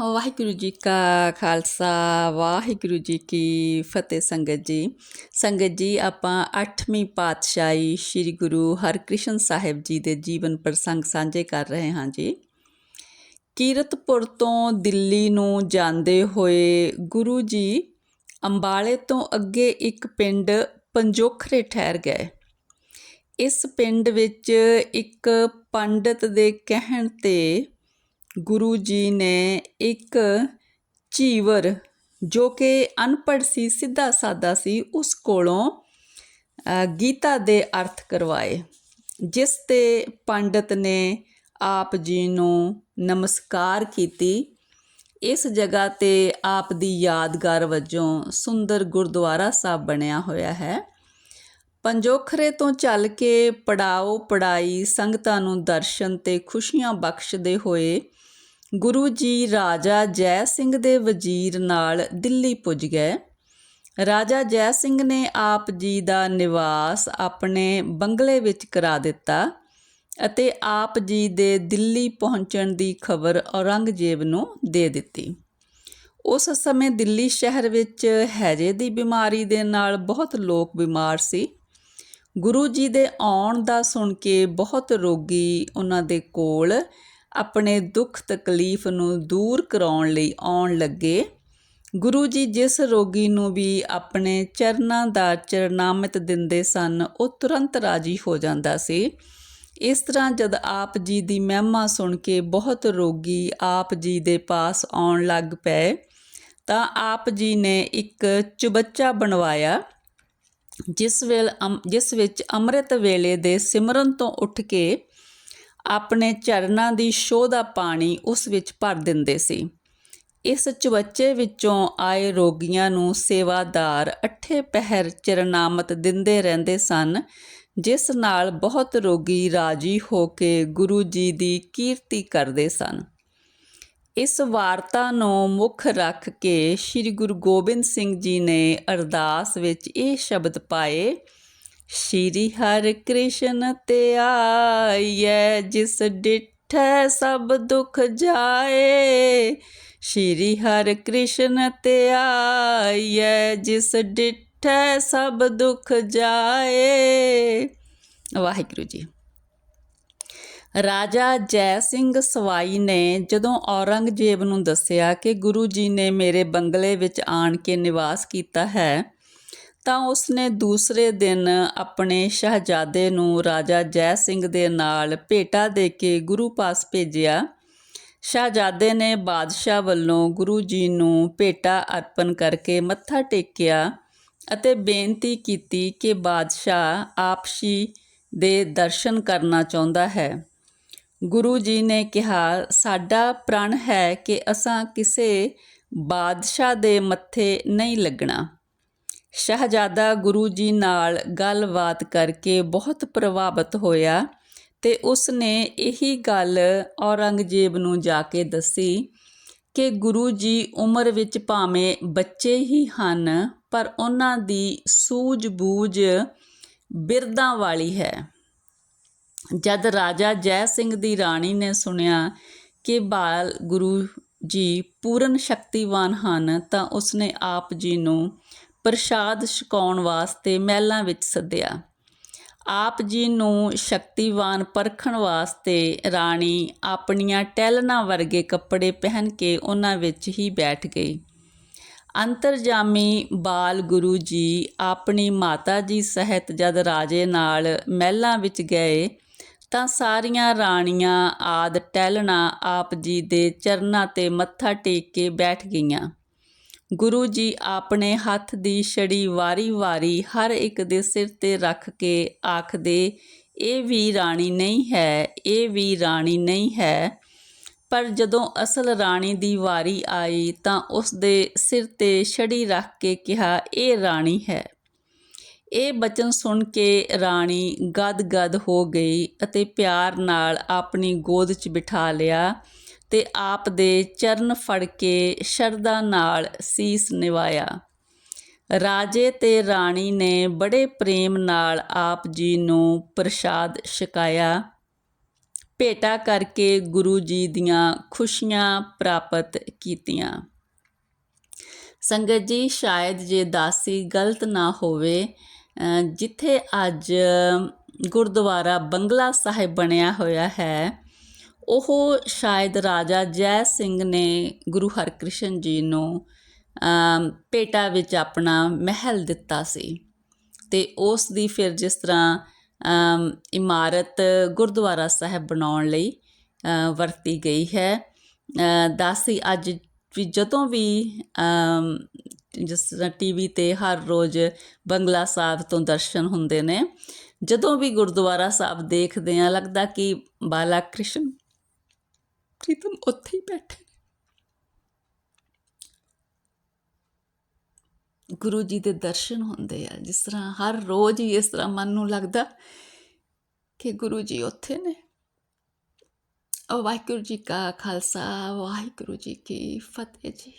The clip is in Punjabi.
ਵਾਹਿਗੁਰੂ ਜੀ ਕਾ ਖਾਲਸਾ, ਵਾਹਿਗੁਰੂ ਜੀ ਕੀ ਫਤਿਹ ਸੰਗਤ ਜੀ। ਸੰਗਤ ਜੀ, ਆਪਾਂ 8ਵੀਂ ਪਾਤਸ਼ਾਹੀ ਸ੍ਰੀ ਗੁਰੂ ਹਰਕ੍ਰਿਸ਼ਨ ਸਾਹਿਬ ਜੀ ਦੇ ਜੀਵਨ ਪ੍ਰਸੰਗ ਸਾਂਝੇ ਕਰ ਰਹੇ ਹਾਂ ਜੀ। ਕੀਰਤਪੁਰ ਤੋਂ ਦਿੱਲੀ ਨੂੰ ਜਾਂਦੇ ਹੋਏ ਗੁਰੂ ਜੀ ਅੰਬਾਲੇ ਤੋਂ ਅੱਗੇ ਇੱਕ ਪਿੰਡ ਪੰਜੋਖਰੇ ਠਹਿਰ ਗਏ। ਇਸ ਪਿੰਡ ਵਿੱਚ ਇੱਕ ਪੰਡਤ ਦੇ ਕਹਿਣ ਤੇ ਗੁਰੂ ਜੀ ਨੇ ਇੱਕ ਚੀਵਰ ਜੋ ਕਿ ਅਨਪੜ੍ਹ ਸੀ ਸਿੱਧਾ ਸਾਦਾ ਸੀ, ਉਸ ਕੋਲੋਂ ਗੀਤਾ ਦੇ ਅਰਥ ਕਰਵਾਏ, ਜਿਸ ਤੇ ਪੰਡਤ ਨੇ ਆਪ ਜੀ ਨੂੰ ਨਮਸਕਾਰ ਕੀਤੀ। ਇਸ ਜਗ੍ਹਾ ਤੇ ਆਪ ਦੀ ਯਾਦਗਾਰ ਵਜੋਂ ਸੁੰਦਰ ਗੁਰਦੁਆਰਾ ਸਾਹਿਬ ਬਣਿਆ ਹੋਇਆ ਹੈ। ਪੰਜੋਖਰੇ ਤੋਂ ਚੱਲ ਕੇ ਪੜਾਓ, ਪੜਾਈ, ਸੰਗਤਾਂ ਨੂੰ ਦਰਸ਼ਨ ਤੇ ਖੁਸ਼ੀਆਂ ਬਖਸ਼ਦੇ ਹੋਏ ਗੁਰੂ ਜੀ ਰਾਜਾ ਜੈ ਸਿੰਘ ਦੇ ਵਜ਼ੀਰ ਨਾਲ ਦਿੱਲੀ ਪੁੱਜ ਗਏ। ਰਾਜਾ ਜੈ ਸਿੰਘ ਨੇ ਆਪ ਜੀ ਦਾ ਨਿਵਾਸ ਆਪਣੇ ਬੰਗਲੇ ਵਿੱਚ ਕਰਾ ਦਿੱਤਾ ਅਤੇ ਆਪ ਜੀ ਦੇ ਦਿੱਲੀ ਪਹੁੰਚਣ ਦੀ ਖਬਰ ਔਰੰਗਜ਼ੇਬ ਨੂੰ ਦੇ ਦਿੱਤੀ। ਉਸ ਸਮੇਂ ਦਿੱਲੀ ਸ਼ਹਿਰ ਵਿੱਚ ਹੈਜੇ ਦੀ ਬਿਮਾਰੀ ਦੇ ਨਾਲ ਬਹੁਤ ਲੋਕ ਬਿਮਾਰ ਸੀ। ਗੁਰੂ ਜੀ ਦੇ ਆਉਣ ਦਾ ਸੁਣ ਕੇ ਬਹੁਤ ਰੋਗੀ ਉਹਨਾਂ ਦੇ ਕੋਲ ਆਪਣੇ ਦੁੱਖ ਤਕਲੀਫ ਨੂੰ ਦੂਰ ਕਰਾਉਣ ਲਈ ਆਉਣ ਲੱਗੇ। ਗੁਰੂ ਜੀ ਜਿਸ ਰੋਗੀ ਨੂੰ ਵੀ ਆਪਣੇ ਚਰਨਾਂ ਦਾ ਚਰਨਾਮਿਤ ਦਿੰਦੇ ਸਨ, ਉਹ ਤੁਰੰਤ ਰਾਜੀ ਹੋ ਜਾਂਦਾ ਸੀ। ਇਸ ਤਰ੍ਹਾਂ ਜਦ ਆਪ ਜੀ ਦੀ ਮਹਿਮਾ ਸੁਣ ਕੇ ਬਹੁਤ ਰੋਗੀ ਆਪ ਜੀ ਦੇ ਪਾਸ ਆਉਣ ਲੱਗ ਪਏ, ਤਾਂ ਆਪ ਜੀ ਨੇ ਇੱਕ ਚੁਬੱਚਾ ਬਣਵਾਇਆ। ਜਿਸ ਵੇਲ ਜਿਸ ਵਿੱਚ ਅੰਮ੍ਰਿਤ ਵੇਲੇ ਦੇ ਸਿਮਰਨ ਤੋਂ ਉੱਠ ਕੇ ਆਪਣੇ ਚਰਨਾਂ ਦੀ ਸ਼ੋਅ ਦਾ ਪਾਣੀ ਉਸ ਵਿੱਚ ਭਰ ਦਿੰਦੇ ਸੀ। ਇਸ ਚਵੱਚੇ ਵਿੱਚੋਂ ਆਏ ਰੋਗੀਆਂ ਨੂੰ ਸੇਵਾਦਾਰ ਅੱਠੇ ਪਹਿਰ ਚਰਨਾਮਤ ਦਿੰਦੇ ਰਹਿੰਦੇ ਸਨ, ਜਿਸ ਨਾਲ ਬਹੁਤ ਰੋਗੀ ਰਾਜੀ ਹੋ ਕੇ ਗੁਰੂ ਜੀ ਦੀ ਕੀਰਤੀ ਕਰਦੇ ਸਨ। ਇਸ ਵਾਰਤਾ ਨੂੰ ਮੁੱਖ ਰੱਖ ਕੇ ਸ੍ਰੀ ਗੁਰੂ ਗੋਬਿੰਦ ਸਿੰਘ ਜੀ ਨੇ ਅਰਦਾਸ ਵਿੱਚ ਇਹ ਸ਼ਬਦ ਪਾਏ, ਸ਼੍ਰੀ ਹਰਿ ਕ੍ਰਿਸ਼ਨ ਤੇ ਆਈਐ, ਜਿਸ ਡਿਠੈ ਸਭ ਦੁੱਖ ਜਾਏ। ਸ਼੍ਰੀ ਹਰਿ ਕ੍ਰਿਸ਼ਨ ਤੇ ਆਈਐ, ਜਿਸ ਡਿਠੈ ਸਭ ਦੁੱਖ ਜਾਏ। ਵਾਹਿਗੁਰੂ ਜੀ। ਰਾਜਾ ਜੈ ਸਿੰਘ ਸਵਾਈ ਨੇ ਜਦੋਂ ਔਰੰਗਜ਼ੇਬ ਨੂੰ ਦੱਸਿਆ ਕਿ ਗੁਰੂ ਜੀ ਨੇ ਮੇਰੇ ਬੰਗਲੇ ਵਿੱਚ ਆਣ ਕੇ ਨਿਵਾਸ ਕੀਤਾ ਹੈ, ਤਾਂ ਉਸਨੇ ਦੂਸਰੇ ਦਿਨ ਆਪਣੇ ਸ਼ਹਜ਼ਾਦੇ ਨੂੰ ਰਾਜਾ ਜੈ ਸਿੰਘ ਦੇ ਨਾਲ ਭੇਟਾ ਦੇ ਕੇ ਗੁਰੂ ਪਾਸ ਭੇਜਿਆ। ਸ਼ਹਜ਼ਾਦੇ ਨੇ ਬਾਦਸ਼ਾਹ ਵੱਲੋਂ ਗੁਰੂ ਜੀ ਨੂੰ ਭੇਟਾ ਅਰਪਣ ਕਰਕੇ ਮੱਥਾ ਟੇਕਿਆ ਅਤੇ ਬੇਨਤੀ ਕੀਤੀ ਕਿ ਬਾਦਸ਼ਾਹ ਆਪਸ਼ੀ ਦੇ ਦਰਸ਼ਨ ਕਰਨਾ ਚਾਹੁੰਦਾ ਹੈ। ਗੁਰੂ ਜੀ ਨੇ ਕਿਹਾ, ਸਾਡਾ ਪ੍ਰਣ ਹੈ ਕਿ ਅਸਾਂ ਕਿਸੇ ਬਾਦਸ਼ਾਹ ਦੇ ਮੱਥੇ ਨਹੀਂ ਲੱਗਣਾ। ਸ਼ਹਜ਼ਾਦਾ ਗੁਰੂ ਜੀ ਨਾਲ ਗੱਲਬਾਤ ਕਰਕੇ ਬਹੁਤ ਪ੍ਰਭਾਵਿਤ ਹੋਇਆ ਤੇ ਉਸ ਨੇ ਇਹੀ ਗੱਲ ਔਰੰਗਜ਼ੇਬ ਨੂੰ ਜਾ ਕੇ ਦੱਸੀ ਕਿ ਗੁਰੂ ਜੀ ਉਮਰ ਵਿੱਚ ਭਾਵੇਂ ਬੱਚੇ ਹੀ ਹਨ, ਪਰ ਉਹਨਾਂ ਦੀ ਸੂਝ-ਬੂਝ ਬਿਰਦਾਂ ਵਾਲੀ ਹੈ। ਜਦ ਰਾਜਾ ਜੈ ਸਿੰਘ ਦੀ ਰਾਣੀ ਨੇ ਸੁਣਿਆ ਕਿ ਬਾਲ ਗੁਰੂ ਜੀ ਪੂਰਨ ਸ਼ਕਤੀਵਾਨ ਹਨ, ਤਾਂ ਉਸਨੇ ਆਪ ਜੀ ਨੂੰ ਪ੍ਰਸ਼ਾਦ ਛਕਾਉਣ ਵਾਸਤੇ ਮਹਿਲਾਂ ਵਿੱਚ ਸੱਦਿਆ। ਆਪ ਜੀ ਨੂੰ ਸ਼ਕਤੀਵਾਨ ਪਰਖਣ ਵਾਸਤੇ ਰਾਣੀ ਆਪਣੀਆਂ ਟਹਿਲਣਾ ਵਰਗੇ ਕੱਪੜੇ ਪਹਿਨ ਕੇ ਉਹਨਾਂ ਵਿੱਚ ਹੀ ਬੈਠ ਗਈ। ਅੰਤਰਜਾਮੀ ਬਾਲ ਗੁਰੂ ਜੀ ਆਪਣੀ ਮਾਤਾ ਜੀ ਸਹਿਤ ਜਦ ਰਾਜੇ ਨਾਲ ਮਹਿਲਾਂ ਵਿੱਚ ਗਏ ਤਾਂ ਸਾਰੀਆਂ ਰਾਣੀਆਂ ਆਦ ਟਹਿਲਣਾ ਆਪ ਜੀ ਦੇ ਚਰਨਾਂ ਤੇ ਮੱਥਾ ਟੇਕ ਕੇ ਬੈਠ ਗਈਆਂ। ਗੁਰੂ ਜੀ ਆਪਣੇ ਹੱਥ ਦੀ ਛੜੀ ਵਾਰੀ-ਵਾਰੀ ਹਰ ਇੱਕ ਦੇ ਸਿਰ ਤੇ ਰੱਖ ਕੇ ਆਖਦੇ, ਇਹ ਵੀ ਰਾਣੀ ਨਹੀਂ ਹੈ, ਇਹ ਵੀ ਰਾਣੀ ਨਹੀਂ ਹੈ। ਪਰ ਜਦੋਂ ਅਸਲ ਰਾਣੀ ਦੀ ਵਾਰੀ ਆਈ ਤਾਂ ਉਸ ਦੇ ਸਿਰ ਤੇ ਛੜੀ ਰੱਖ ਕੇ ਕਿਹਾ, ਇਹ ਰਾਣੀ ਹੈ। ਇਹ ਬਚਨ ਸੁਣ ਕੇ ਰਾਣੀ ਗਦ-ਗਦ ਹੋ ਗਈ ਅਤੇ ਪਿਆਰ ਨਾਲ ਆਪਣੀ ਗੋਦ 'ਚ ਬਿਠਾ ਲਿਆ ਤੇ ਆਪ ਦੇ ਚਰਨ ਫੜ ਕੇ ਸ਼ਰਧਾ ਨਾਲ ਸੀਸ ਨਿਵਾਇਆ। ਰਾਜੇ ਤੇ ਰਾਣੀ ਨੇ ਬੜੇ ਪ੍ਰੇਮ ਨਾਲ ਆਪ ਜੀ ਨੂੰ ਪ੍ਰਸ਼ਾਦ ਛਕਾਇਆ। ਭੇਟਾ ਕਰਕੇ ਗੁਰੂ ਜੀ ਦੀਆਂ ਖੁਸ਼ੀਆਂ ਪ੍ਰਾਪਤ ਕੀਤੀਆਂ। ਸੰਗਤ ਜੀ, ਸ਼ਾਇਦ ਜੇ ਦਾਸੀ ਗਲਤ ਨਾ ਹੋਵੇ ਜਿੱਥੇ ਅੱਜ ਗੁਰਦੁਆਰਾ ਬੰਗਲਾ ਸਾਹਿਬ ਬਣਿਆ ਹੋਇਆ ਹੈ ਉਹ ਸ਼ਾਇਦ ਰਾਜਾ ਜੈ ਸਿੰਘ ਨੇ ਗੁਰੂ ਹਰਕ੍ਰਿਸ਼ਨ ਜੀ ਨੂੰ ਪੇਟਾ ਵਿੱਚ ਆਪਣਾ ਮਹਿਲ ਦਿੱਤਾ ਸੀ। ਤੇ ਉਸ ਦੀ ਫਿਰ ਜਿਸ ਤਰ੍ਹਾਂ ਇਮਾਰਤ ਗੁਰਦੁਆਰਾ ਸਾਹਿਬ ਬਣਾਉਣ ਲਈ ਵਰਤੀ ਗਈ ਹੈ। ਅ, ਦਾਸੀ ਅੱਜ ਵੀ ਜਦੋਂ ਵੀ ਜਿਸ ਤਰ੍ਹਾਂ ਟੀਵੀ ਤੇ ਹਰ ਰੋਜ਼ ਬੰਗਲਾ ਸਾਹਿਬ ਤੋਂ ਦਰਸ਼ਨ ਹੁੰਦੇ ਨੇ, ਜਦੋਂ ਵੀ ਗੁਰਦੁਆਰਾ ਸਾਹਿਬ ਦੇਖਦੇ ਆ ਲੱਗਦਾ ਕਿ ਬਾਲਾ ਕ੍ਰਿਸ਼ਨ ਪ੍ਰੀਤਮ ਉੱਥੇ ਹੀ ਬੈਠੇ ਨੇ। ਗੁਰੂ ਜੀ ਦੇ ਦਰਸ਼ਨ ਹੁੰਦੇ ਆ, ਜਿਸ ਤਰ੍ਹਾਂ ਹਰ ਰੋਜ਼ ਹੀ ਇਸ ਤਰ੍ਹਾਂ ਮਨ ਨੂੰ ਲੱਗਦਾ ਕਿ ਗੁਰੂ ਜੀ ਉੱਥੇ ਨੇ ਵਾਹਿਗੁਰੂ ਜੀ ਕਾ ਖਾਲਸਾ, ਵਾਹਿਗੁਰੂ ਜੀ ਕੀ ਫਤਿਹ ਜੀ